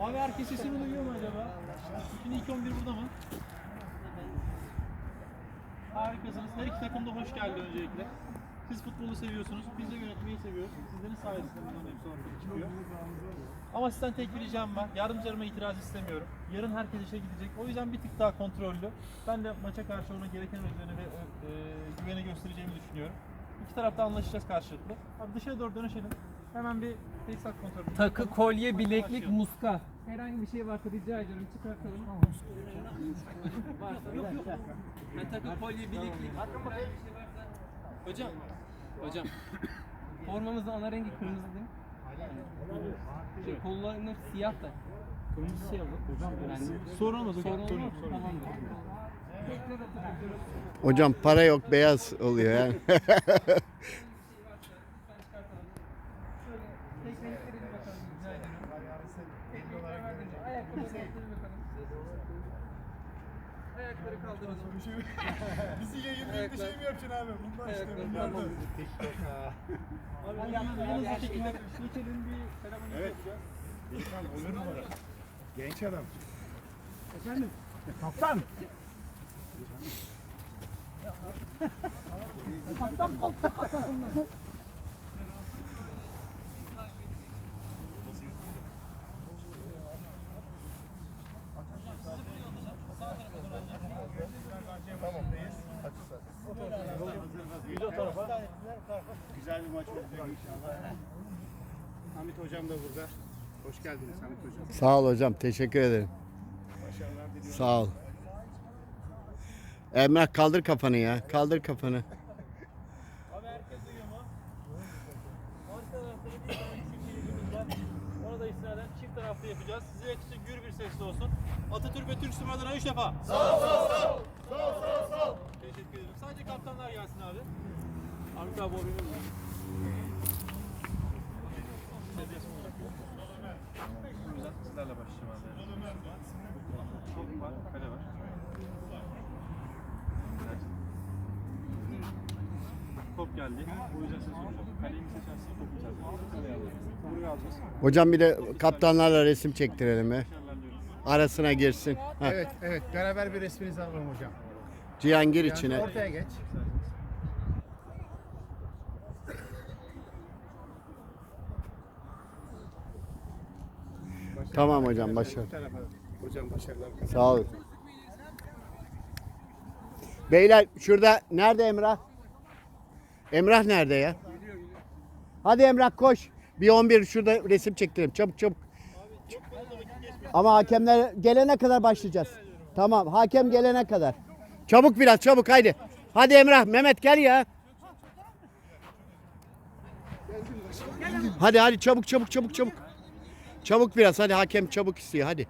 Abi herkes sesimi duyuyor mu acaba? Şimdi 2-11 burada mı? Harikasınız. Her iki takım da hoş geldi öncelikle. Siz futbolu seviyorsunuz, biz de yönetmeyi seviyoruz. Sizlerin sayesinde bunların hepsi ortaya çıkıyor. Ama sizden tek bir ricam var. Yardımcılarıma itiraz istemiyorum. Yarın herkes işe gidecek. O yüzden bir tık daha kontrollü. Ben de maça karşı ona gereken özveri ve e, güveni göstereceğimi düşünüyorum. İki tarafta anlaşacağız karşılıklı. Abi dışarı doğru dönüşelim. Hemen bir tesisat kontrolü. Takı, kolye, bileklik, muska. Herhangi bir şey varsa rica ediyorum çıkartalım. varsa yok yok. Ben takı, kolye, bileklik. Hocam. Hocam. Formamızın ana rengi kırmızı değil mi? Şey, kollarının hepsi siyah da. Kırmızı siyah Hocam yani Sorun olmaz sorun olmaz. Tamamdır. Hocam para yok beyaz oluyor kaldırın kaldıralım. Bizi yayınlayıp bir şey mi yapacaksın abi? Bunlar işte bunlar. Abi yalnız şekilde bir selamını Evet. yapacağız. Genç adam. Efendim? Kaptan. Tamam. Tarafa. Güzel bir maç olacak inşallah. Hamit hocam da burada. Hoş geldiniz Hamit hocam. Sağ ol hocam teşekkür ederim. Başarılar diliyorum. Sağ ol. Emrah kaldır kafanı ya. Kaldır kafanı. Abi herkes duyuyor mu? Arka tarafta bir tane küçük var. Ona da istinaden çift taraflı yapacağız. Size yakışık gür bir sesli olsun. Atatürk ve Türk Sümer'den üç defa. Sağ sağ sağ. Sağ sağ sağ. Teşekkür ederim. Sadece kaptanlar gelsin abi. Hamit abi o benim mi? Güzel. Sizlerle başlayacağım abi. Top var, kale var. Top geldi. O yüzden size soracağım. Kaleyi mi seçersiniz, topu mu seçersiniz? Kaleyi alacağız. Buraya alacağız. Hocam bir de kaptanlarla resim çektirelim. Başarılar diliyorum. Arasına girsin. Heh. Evet, evet. Beraber bir resminizi alalım hocam. Cihan gir içine. ortaya geç. Tamam hocam başarı. Bu tarafa. Hocam başarılar. Sağ olun. Beyler şurada nerede Emrah? Emrah nerede ya? Hadi Emrah koş. Bir 11 şurada resim çektirelim. Çabuk çabuk. Ama hakemler gelene kadar başlayacağız. Tamam hakem gelene kadar. Çabuk biraz çabuk haydi. Hadi Emrah Mehmet gel ya. Hadi hadi çabuk çabuk çabuk çabuk. Çabuk biraz hadi hakem çabuk istiyor hadi.